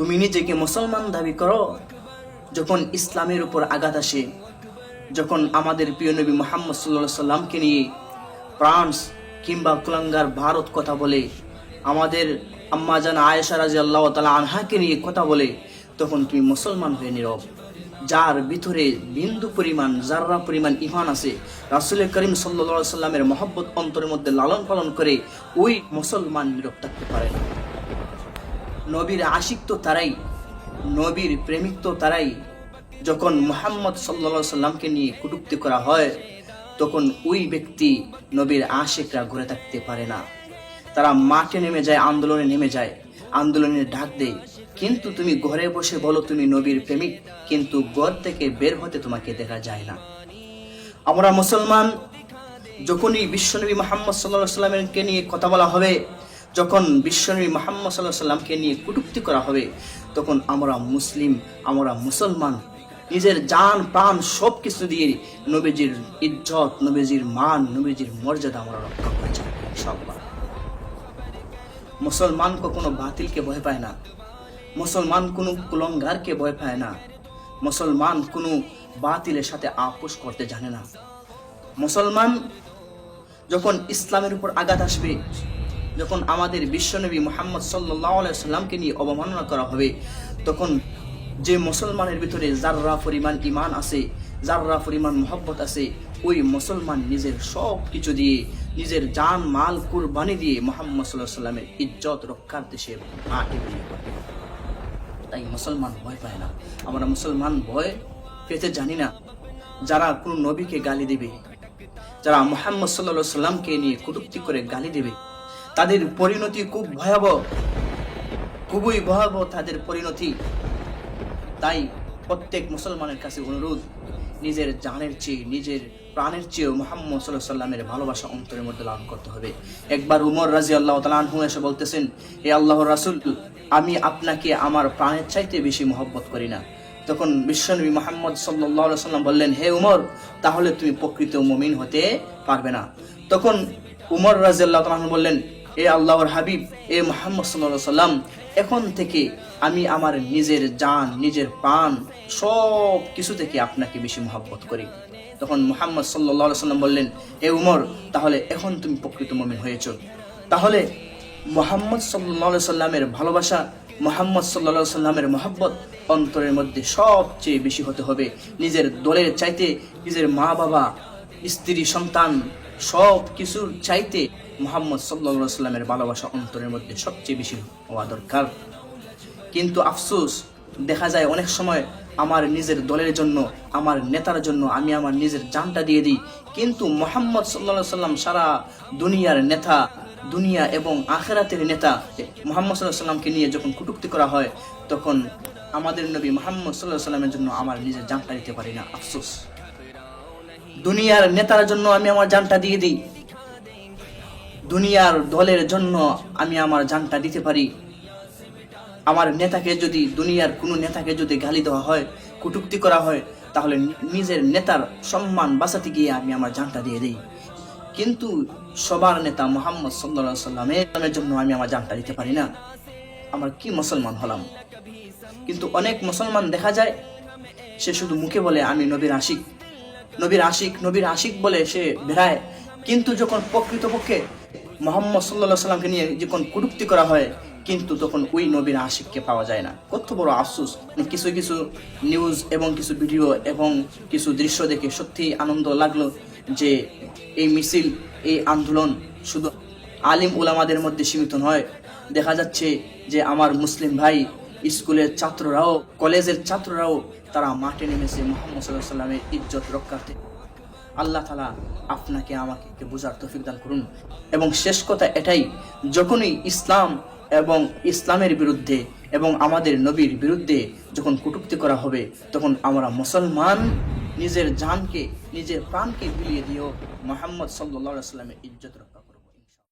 তুমি নিজেকে মুসলমান দাবি করো? যখন ইসলামের উপর আঘাত আসে, যখন আমাদের প্রিয় নবী মোহাম্মদ সাল্লা সাল্লামকে নিয়ে ফ্রান্স কিংবা কুলাঙ্গার ভারত কথা বলে, আমাদের আম্মাজান আয়েশা রাজি আল্লাহ তালা আনহাকে নিয়ে কথা বলে, তখন তুমি মুসলমান হয়ে নীরব। যার ভিতরে বিন্দু পরিমাণ জাররা পরিমাণ ইমান আছে রাসুল করিম সাল্লা সাল্লামের মহব্বত অন্তরের মধ্যে লালন পালন করে, ওই মুসলমান নীরব থাকতে পারে না। নবীর আশিক তো তারাই, নবীর প্রেমিক তো তারাই যখন মোহাম্মদ সাল্লা সাল্লামকে নিয়ে কটুক্তি করা হয়, তখন ওই ব্যক্তি নবীর আশেকরা ঘুরে থাকতে পারে না। তারা মাঠে নেমে যায়, আন্দোলনে নেমে যায়, আন্দোলনের ডাক দেয়, কিন্তু তুমি ঘরে বসে বলো তুমি নবীর প্রেমিক, কিন্তু ঘর থেকে বের হতে তোমাকে দেখা যায় না। আমরা মুসলমান, যখনই বিশ্বনবী মোহাম্মদ সাল্লাহ সাল্লামকে নিয়ে কথা বলা হবে যখন বিশ্বনবী মোহাম্মদ সাল্লাহ সাল্লামকে নিয়ে কটুক্তি করা হবে, তখন আমরা মুসলিম, আমরা মুসলমান, নিজের জান, প্রাণ সব কিছু দিয়ে নবীজির ইজ্জত, নবীজির মান, নবীজির মর্যাদা আমরা রক্ষা করে যাই ইনশাআল্লাহ। মুসলমান কখনো বাতিলকে ভয় পায় না। মুসলমান কোনো কুলঙ্গারকে ভয় পায় না। মুসলমান কোনো বাতিলের সাথে আপোষ করতে জানে না। মুসলমান যখন ইসলামের উপর আঘাত আসবে যখন আমাদের বিশ্বনবী মোহাম্মদ সাল্লাহ সাল্লামকে নিয়ে অবমাননা করা হবে, তখন যে মুসলমানের ভিতরে জাররা পরিমাণ ইমান আছে জাররা পরিমাণ মোহব্বত আছে, ওই মুসলমান নিজের সব কিছু দিয়ে, নিজের জান, মাল, কুরবানি দিয়ে মোহাম্মদ সাল্লাহ সাল্লামের ইজ্জত রক্ষার দেশে পড়ে তাই মুসলমান ভয় পায় না। আমরা মুসলমান ভয় পেতে জানি না। যারা কোন নবীকে গালি দেবে, যারা মোহাম্মদ সাল্লা সাল্লামকে নিয়ে কটুক্তি করে গালি দেবে তাদের পরিণতি খুব ভয়াবহ, খুবই ভয়াবহ তাদের পরিণতি। তাই প্রত্যেক মুসলমানের কাছে অনুরোধ, নিজের জানের চেয়ে, নিজের প্রাণের চেয়েও মোহাম্মদ সাল্লাহ সাল্লামের ভালোবাসা অন্তরের মধ্যে লালন করতে হবে। একবার উমর রাজি আল্লাহ তালানহু এসে বলতেছেন এ আল্লাহর রাসুল, আমি আপনাকে আমার প্রাণের চাইতে বেশি মহব্বত করি না। তখন বিশ্বনবী মোহাম্মদ সাল্লাহ সাল্লাম বললেন, হে উমর, তাহলে তুমি প্রকৃত মুমিন হতে পারবে না। তখন উমর রাজি আল্লাহ তালাহু বললেন এ আল্লাহর হাবিব, এ মোহাম্মদ সাল্লাহ সাল্লাম এখন থেকে আমি আমার নিজের জান, নিজের প্রাণ সব কিছু থেকে আপনাকে বেশি মহাব্বত করি। তখন মুহাম্মদ সাল্লাহ সাল্লাম বললেন, এ উমর, তাহলে এখন তুমি প্রকৃত মমিন হয়েছ। তাহলে মোহাম্মদ সাল্লাহ সাল্লামের ভালোবাসা, মোহাম্মদ সাল্লা সাল্লামের মহাব্বত অন্তরের মধ্যে সবচেয়ে বেশি হতে হবে। নিজের দলের চাইতে নিজের মা বাবা স্ত্রী, সন্তান সব কিছুর চাইতে মোহাম্মদ সাল্লা সাল্লামের ভালোবাসা অন্তরের মধ্যে সবচেয়ে বেশি হওয়া দরকার। কিন্তু আফসোস, দেখা যায় অনেক সময় আমার নিজের দলের জন্য, আমার নেতার জন্য আমি আমার নিজের জানটা দিয়ে দিই। কিন্তু মোহাম্মদ সাল্লা সাল্লাম সারা দুনিয়ার নেতা, দুনিয়া এবং আখেরাতের নেতা, মোহাম্মদ সাল্লাহ সাল্লামকে নিয়ে যখন কটুক্তি করা হয়, তখন আমাদের নবী মোহাম্মদ সাল্লাহ সাল্লামের জন্য আমার নিজের জানটা দিতে পারি না, আফসোস। দুনিয়ার নেতার জন্য আমি আমার জানটা দিয়ে দিই। দুনিয়ার দলের জন্য আমি আমার জানটা দিতে পারি। আমার নেতাকে যদি, দুনিয়ার কোনো নেতাকে যদি গালি দেওয়া হয়, কটুক্তি করা হয়, তাহলে নিজের নেতার সম্মান বাঁচাতে গিয়ে আমি আমার জানটা দিয়ে দিই। কিন্তু সবার নেতা মোহাম্মদ সাল্লা সাল্লামের জন্য আমি আমার জানটা দিতে পারি না। আমার কি মুসলমান হলাম? কিন্তু অনেক মুসলমান দেখা যায়, সে শুধু মুখে বলে, আমি নবীর আশিক। নবীর আশিক নবীর আশিক বলে সে বেড়ায়। কিন্তু যখন প্রকৃতপক্ষে মোহাম্মদ সাল্লা সাল্লামকে নিয়ে যখন কটুক্তি করা হয়, কিন্তু তখন ওই নবীর আশিককে পাওয়া যায় না। কত বড় আফসুস। কিছু কিছু নিউজ এবং কিছু ভিডিও এবং কিছু দৃশ্য দেখে সত্যি আনন্দ লাগল যে এই মিছিল, এই আন্দোলন শুধু আলিম উলামাদের মধ্যে সীমিত নয়। দেখা যাচ্ছে যে আমার মুসলিম ভাই স্কুলের ছাত্ররাও, কলেজের ছাত্ররাও তারা মাঠে নেমেছে মোহাম্মদ সাল্লাহ সাল্লামের ইজ্জত রক্ষার্থে। আল্লাহ তালা আপনাকে, আমাকে বোঝার তফিক দান করুন। এবং শেষ কথা এটাই, যখনই ইসলাম এবং ইসলামের বিরুদ্ধে এবং আমাদের নবীর বিরুদ্ধে যখন কটুক্তি করা হবে, তখন আমরা মুসলমান নিজের জানকে, নিজের প্রাণকে বিলিয়ে দিয়েও মোহাম্মদ সাল্লাহ সাল্লামের ইজ্জত রক্ষা